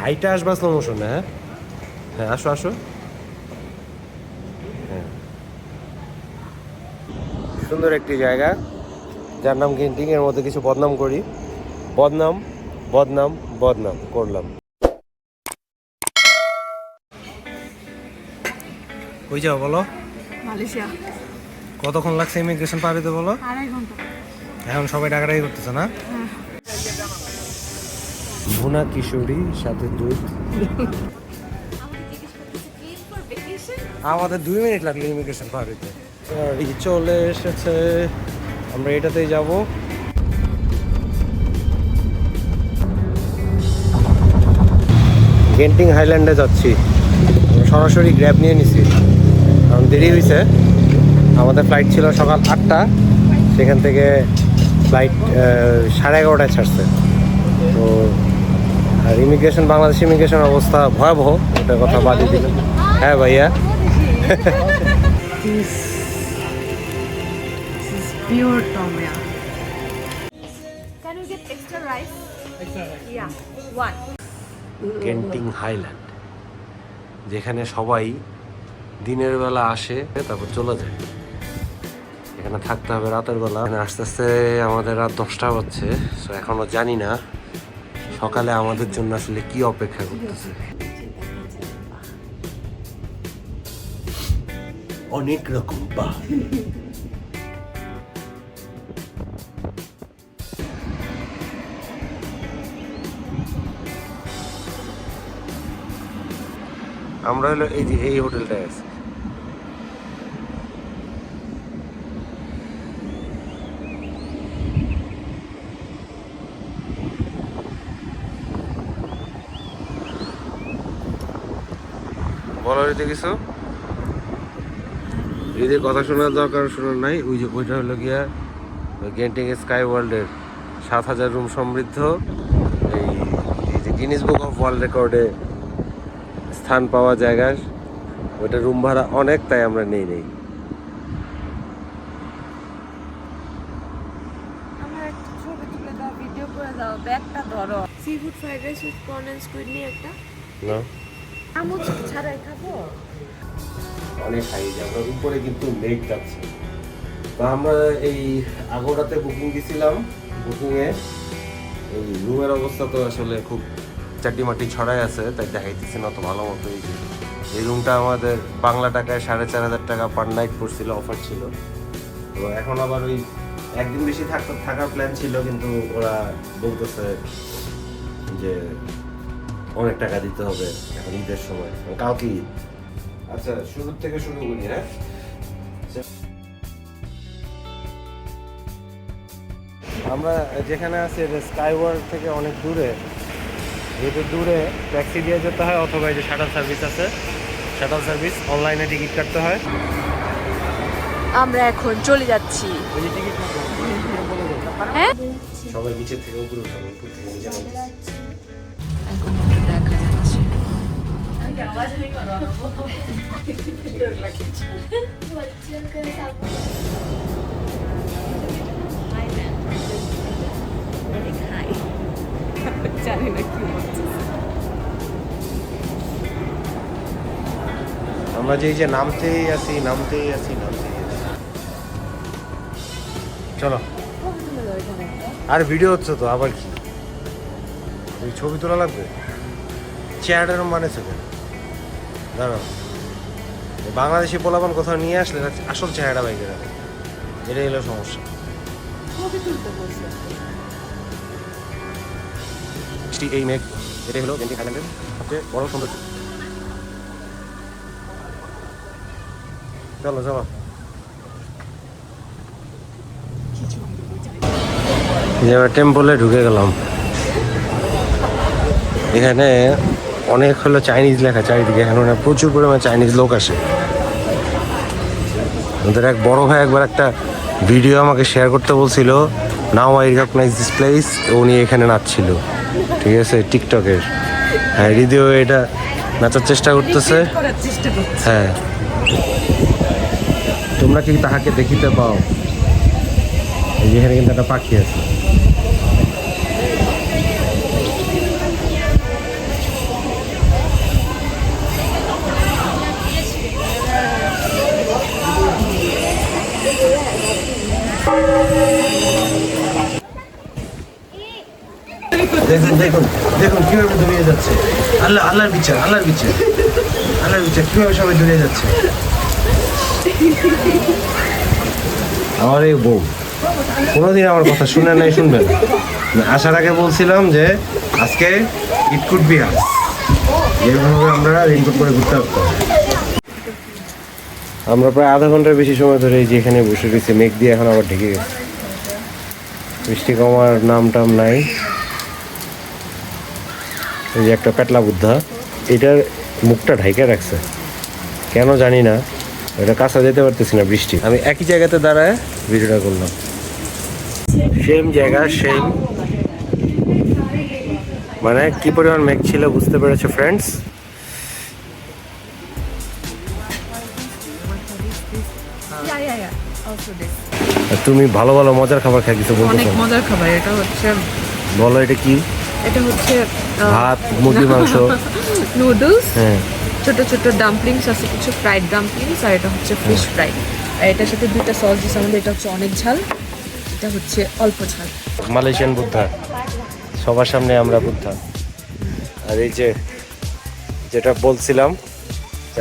হাইটা আসবা slow motion হ্যাঁ? হ্যাঁ আসো আসো। হ্যাঁ। সুন্দর একটি জায়গা যার নাম গেন্টিং এর মধ্যে কিছু বদনাম করি। বদনাম বদনাম বদনাম করলাম। কই যাও বলো? মালয়েশিয়া। কতক্ষণ লাগছে ইমিগ্রেশন পার হইতে বলো? আড়াই ঘণ্টা। এখন সবাই ডাকাডাকি করতেছে না? ভুনা কিশোরী সাথে দুধ। আমাদের দুই মিনিট লাগল ইমিগ্রেশন পার হইতে চলে এসেছে। আমরা এটাতেই যাব। গেন্টিং হাইল্যান্ডে যাচ্ছি। সরাসরি গ্র্যাব নিয়ে নিছি। কারণ দেরি হয়েছে আমাদের ফ্লাইট ছিল সকাল আটটা। সেখান থেকে ফ্লাইট সাড়ে এগারোটায় ছাড়ছে। তো আর ইমিগ্রেশন বাংলাদেশ ইমিগ্রেশন অবস্থা ভয়াবহ ওটার কথা বাদই দিলাম। হ্যাঁ ভাইয়া. গেন্টিং হাইল্যান্ড যেখানে সবাই দিনের বেলা আসে তারপর চলে যায়। এখানে থাকতে হবে রাতের বেলা। আস্তে আস্তে আমাদের রাত দশটা হচ্ছে সো এখনও জানি না। সকালে আমাদের জন্য আসলে কি অপেক্ষা করতেছে? অনেক রকম পাহাড় আমরা হলো এই যে এই হোটেলটায় আছি। বলো কিছু রীতির কথা শোনার দরকার শোনার নাই ওই যে ওইটা হলো গিয়া গেন্টিং স্কাই ওয়ার্ল্ডের সাত হাজার রুম সমৃদ্ধ। এই যে গিনিস বুক অফ ওয়ার্ল্ড রেকর্ডে স্থান পাওয়া জায়গা ওইটা রুম ভাড়া অনেক তাই আমরা নেই নেই। ব্যাগটা ধরো। Sea food fried rice with corn and squid নিয়ে একটা। না। আমুচ ছাড়াই খাব। অনেক হাই আমরা উপরে কিন্তু মেঘ যাচ্ছে। তো আমরা এই আগোড়াতে বুকিং দিছিলাম। বুকিংয়ে এই রুমের অবস্থা তো আসলে খুব চাটি মাটি ছড়াই আছে, তাই দেখাইতেছি না তো ভালো মতো এই এই রুমটা আমাদের বাংলা টাকায় সাড়ে চার হাজার টাকা পার নাইট পড়ছিল অফার ছিল। তো এখন আবার ওই একদিন বেশি থাকার প্ল্যান ছিল, কিন্তু ওরা বলতেছে যে অনেক টাকা দিতে হবে এখন ঈদের সময়। কালকে ঈদ। আচ্ছা শুরু থেকে শুরু করি হ্যাঁ? আমরা যেখানে আছি স্কাই ওয়ার্ল্ড থেকে অনেক দূরে। যেহেতু দূরে ট্যাক্সি দিয়ে যেতে হয় অথবা এই যে শাটাল সার্ভিস আছে শাটাল সার্ভিস অনলাইনে টিকিট কাটতে হয়। আমরা এখন চলে যাচ্ছি। ওই যে টিকিট হ্যাঁ? সবাই নিচে থেকে উপরে উঠাবো উপর থেকে নিচে আমরা যে যে নামতেই আছি নামতেই আছি নামতেই আছি। চলো। আর ভিডিও হচ্ছে তো, আবার কি? ছবি তোলা লাগবে? চেয়ারের মানে কেন দাঁড়াও। বাংলাদেশি পোলাপান কোথাও নিয়ে আসলে আসল চেহারা বাইকে রাখে। এটাই হলো সমস্যা। এই মেঘ এটাই হলো গেন্টি আইল্যান্ডের সবচেয়ে বড় সৌন্দর্য। চলো চলো। আমরা টেম্পলে ঢুকে গেলাম। এখানে অনেক হলো চাইনিজ লেখা চারিদিকে মানে প্রচুর পরিমাণে চাইনিজ লোক আসে। ওদের এক বড় ভাই একবার একটা ভিডিও আমাকে শেয়ার করতে বলছিল now I recognise this place উনি এখানে নাচছিল। ঠিক আছে টিকটকের হ্যাঁ হৃদয় এটা নাচার চেষ্টা করতেছে। হ্যাঁ। তোমরা কি তাহাকে দেখিতে পাও? এই যে এখানে কিন্তু একটা পাখি আছে। দেখুন দেখুন দেখুন কীভাবে যাচ্ছে। আল্লাহ, আল্লাহর বিচার আল্লাহর বিচার। আল্লাহর বিচার, কীভাবে সবাই যাচ্ছে। আমার এই বউ, কোনোদিন আমার কথা শুনে নাই, শুনবেন? আসার আগে বলছিলাম যে, আজকে ইট কুড বি হাস যেভাবে আমরা রেনকোট করে ঘুরতে পারতাম আমরা প্রায় আধা ঘণ্টার বেশি সময় ধরে এই যে এখানে বসে রয়েছি, মেঘ দিয়ে এখন আবার ঢেকে গেছে। বৃষ্টি কমার নাম টাম নাই। এই যে একটা পেটলা বুদ্ধা এটার মুখটা ঢাইকে রাখছে। কেন জানি না এটা কাছে যেতে পারতেছি না বৃষ্টি। আমি একই জায়গাতে দাঁড়ায় ভিডিওটা করলাম। সেম জায়গা সেম মানে কি পরিমাণ মেঘ ছিল বুঝতে পেরেছ ফ্রেন্ডস. তুমি ভালো ভালো মজার খাবার খাই কিছু বলতে অনেক মজার খাবার এটা হচ্ছে বলো এটা কি? এটা হচ্ছে ভাত মুরগি মাংস। নুডলস হ্যাঁ। ছোট ছোট ডাম্পলিংস আছে কিছু ফ্রাইড ডাম্পলিংস আর এটা হচ্ছে ফিশ ফ্রাই আর এটার সাথে দুইটা সস দিচ্ছে আমাদের এটা হচ্ছে অনেক ঝাল এটা হচ্ছে অল্প ঝাল। মালয়েশিয়ান বুদ্ধা। সবার সামনে আমরা বুদ্ধা। আর এই যে যেটা বলছিলাম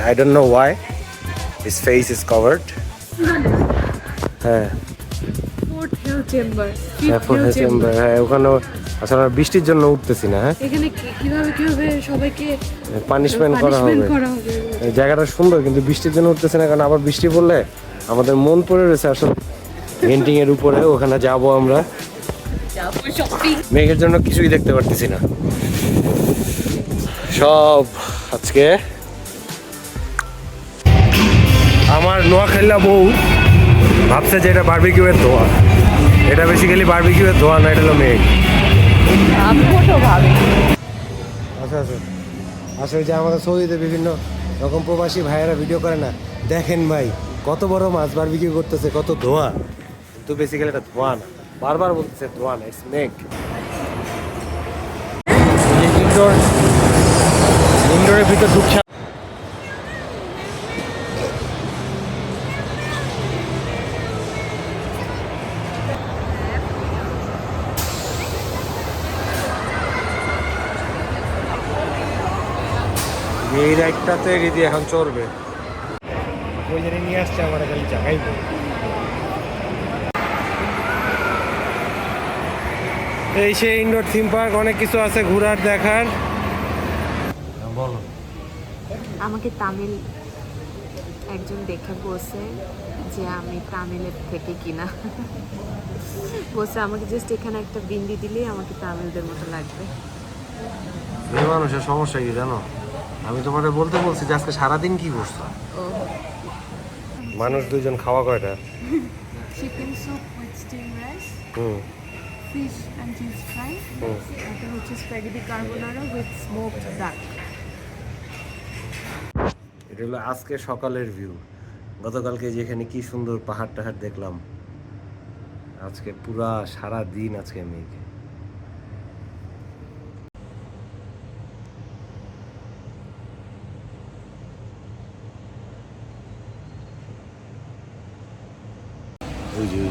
I don't know why his face is covered হ্যাঁ। চেম্বার হ্যাঁ চেম্বার হ্যাঁ ওখানে আসলে বৃষ্টির জন্য উঠতেছি না হ্যাঁ? এখানে কীভাবে কীভাবে সবাইকে পানিশমেন্ট করা হবে। জায়গাটা সুন্দর কিন্তু বৃষ্টির জন্য উঠতেছে না কারণ আবার বৃষ্টি পড়লে আমাদের মন পড়ে রয়েছে আসলে। পেন্টিং এর উপরে ওখানে যাব আমরা। মেঘের জন্য কিছুই দেখতে পারতেছি না। সব আজকে আমার নোয়াখাইলা বউ ভাবছে যে এটা বার্বিকিউয়ের ধোয়া। এটা বেসিক্যালি বার্বিকিউয়ের ধোয়া না এটা হলো মেঘ। ভাবে। আচ্ছা আচ্ছা। আসলে যে আমাদের সৌদিতে বিভিন্ন রকম প্রবাসী ভাইয়েরা ভিডিও করে না দেখেন ভাই কত বড় মাছ বার বারবিকিউ করতেছে কত ধোয়া। কিন্তু বেসিক্যালি এটা ধোয়া না। বারবার বলতেছে ধোয়া না ইটস মেক ইনডোর ইনডোরের ভিতর ঢুকছে এই রাইডটাতে রীতি এখন চড়বে। ওই জন্য নিয়ে আসছে আমার খালি জায়গায় এই সেই ইনডোর থিম পার্ক অনেক কিছু আছে ঘোরার দেখার। বলো। আমাকে তামিল একজন দেখে বলছে যে আমি তামিলের থেকে কিনা। বলছে আমাকে জাস্ট এখানে একটা বিন্দি দিলেই আমাকে তামিলদের মতো লাগবে। মেয়ে মানুষের সমস্যা কি জানো? আমি তোমাকে বলতে বলছি যে আজকে সারাদিন কি করছ? মানুষ দুইজন খাওয়া কয়টা? Chicken soup with steam rice hmm. Fish and cheese fry এটা হচ্ছে স্প্যাগেটি কার্বোনারা উইথ স্মোকড ডাক এটা হলো আজকে সকালের ভিউ গতকালকে যেখানে কি সুন্দর পাহাড় টাহাড় দেখলাম। আজকে পুরা সারা দিন আজকে মেঘ। ওই যে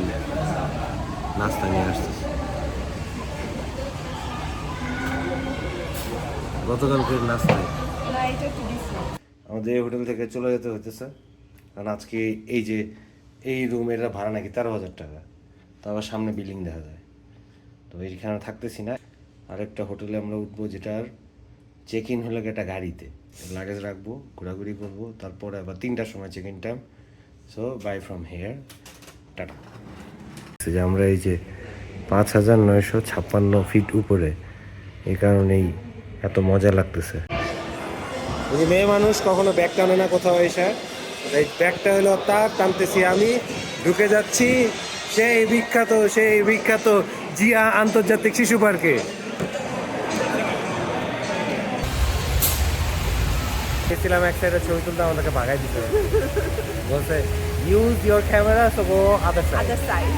নাস্তা নিয়ে আসতেছে। গতকালকের নাস্তায় আমাদের এই হোটেল থেকে চলে যেতে হতেছে কারণ আজকে এই যে এই রুমের ভাড়া নাকি তেরো হাজার টাকা। তারপর সামনে বিল্ডিং দেখা যায়। তো এইখানে থাকতেছি না। আরেকটা হোটেলে আমরা উঠবো যেটার চেক ইন হলো গিয়ে একটা গাড়িতে। লাগেজ রাখব ঘোরাঘুরি করব তারপরে আবার তিনটার সময় check in time so bye from here tata যে আমরা এই যে পাঁচ হাজার নয়শো ছাপ্পান্ন ফিট উপরে এই কারণেই এত মজা লাগতেছে। যে মেয়ে মানুষ কখনো ব্যাগ টানে না কোথাও এসে। এই ব্যাগটা হলো তার, টানতেছি আমি। ঢুকে যাচ্ছি সেই বিখ্যাত সেই বিখ্যাত জিয়া আন্তর্জাতিক শিশু পার্কে। গেছিলাম এক সাইডে ছবি তুলতে আমাদেরকে ভাগাই দিতে। বলছে use your camera so go other side other side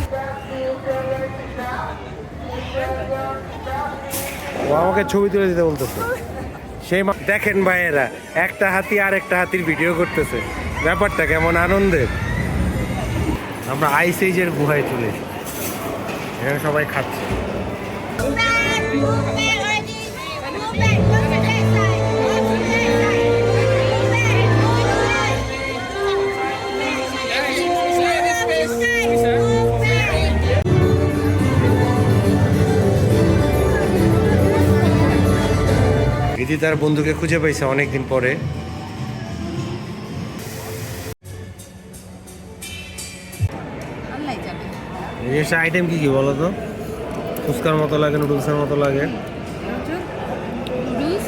ও আমাকে ছবি তুলে দিতে বলতেছে। সেই মা- দেখেন ভাইয়েরা একটা হাতি আর একটা হাতির ভিডিও করতেছে। ব্যাপারটা কেমন আনন্দের। আমরা আইস এইজের গুহায় চলে এসেছি। এখানে সবাই খাচ্ছে। রীতি তার বন্ধুকে খুঁজে পাইছে অনেকদিন পরে। এই আইটেম কি কি বলো তো? ফুচকার মতো লাগে নুডলসের মতো লাগে। Noodles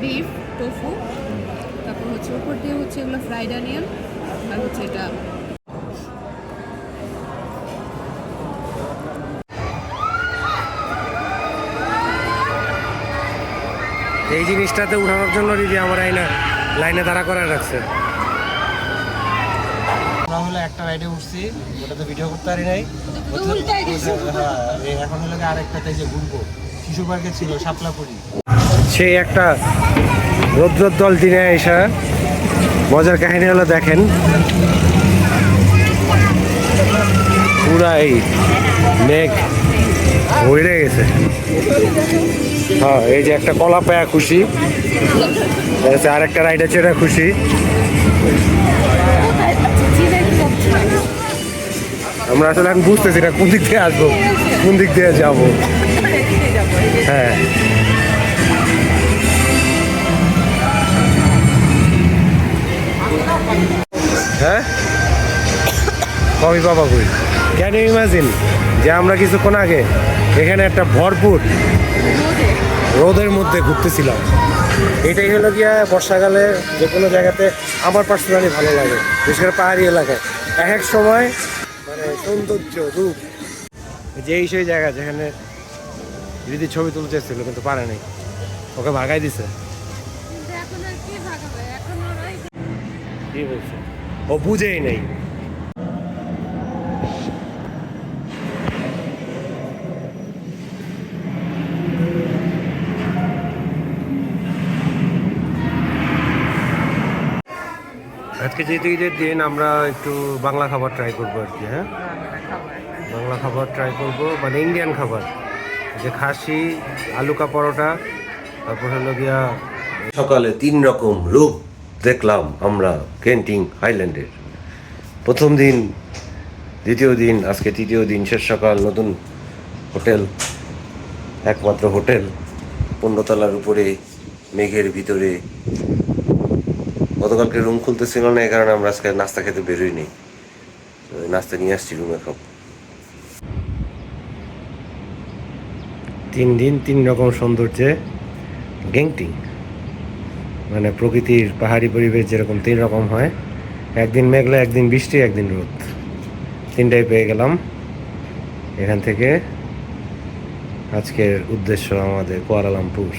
beef tofu. তারপর হচ্ছে উপর দিয়ে হচ্ছে এগুলো ফ্রাইড অনিয়ন আর হচ্ছে এটা এই জিনিসটাতে উঠানোর জন্য রীতি আমার আইনা লাইনে দাঁড়া করা রাখছে। আমরা হলো একটা রাইডে উঠছি ওটাতে ভিডিও করতে পারি নাই। হ্যাঁ, এখন হলো আরেকটাতে যে ঘুরবো। শিশু পার্কে ছিল শাপলাপুরি। সেই একটা রৌদ্রোজ্জ্বল দিনে এসা মজার কাহিনী হলো দেখেন। পুরা এই মেঘ। উড়ে গেছে। হ্যাঁ এই যে একটা কলা পায়া খুশি। এতে আরেকটা রাইডার চেরা খুশি। আমরা আসলে এখন বুঝতেছি না কোন দিক দিয়ে আসব, কোন দিক দিয়ে যাব। হ্যাঁ। হ্যাঁ? কবি বাবা কই? ক্যান ইউ ইমাজিন যে আমরা কিছুক্ষণ আগে এখানে একটা ভরপুর রোদের মধ্যে ঘুরতেছিলাম। এটাই হলো গিয়া বর্ষাকালে যে কোনো জায়গাতে আমার পার্সোনালি ভালো লাগে বিশেষ করে পাহাড়ি এলাকায়। এক এক সময় মানে সৌন্দর্য রূপ যে এই সেই জায়গা যেখানে দিদি ছবি তুলতে এসেছিল কিন্তু পারে নাই। ওকে ভাগাই দিছে। কি বলছে? ও বুঝেই নেই। যেহেতু ঈদের দিন আমরা একটু বাংলা খাবার ট্রাই করব আর কি হ্যাঁ? বাংলা খাবার ট্রাই করব মানে ইন্ডিয়ান খাবার। যে খাসি, আলু কা পরোটা তারপর হলো গিয়া সকালে তিন রকম রূপ দেখলাম আমরা কেন্টিং হাইল্যান্ডের। প্রথম দিন, দ্বিতীয় দিন, আজকে তৃতীয় দিন, শেষ সকাল, নতুন হোটেল, একমাত্র হোটেল, পণ্যতলার উপরে, মেঘের ভিতরে গতকালকে রুম খুলতেছিল না, এই কারণে আমরা আজকে নাস্তা খেতে বেরোইনি। নাস্তা নিয়ে আসছি রুমে খাব। তিন দিন তিন রকম সৌন্দর্যে গেংটিং মানে প্রকৃতির পাহাড়ি পরিবেশ যেরকম তিন রকম হয়। একদিন মেঘলা, একদিন বৃষ্টি, একদিন রোদ। তিনটাই পেয়ে গেলাম। এখান থেকে আজকের উদ্দেশ্য আমাদের কুয়ালালামপুর।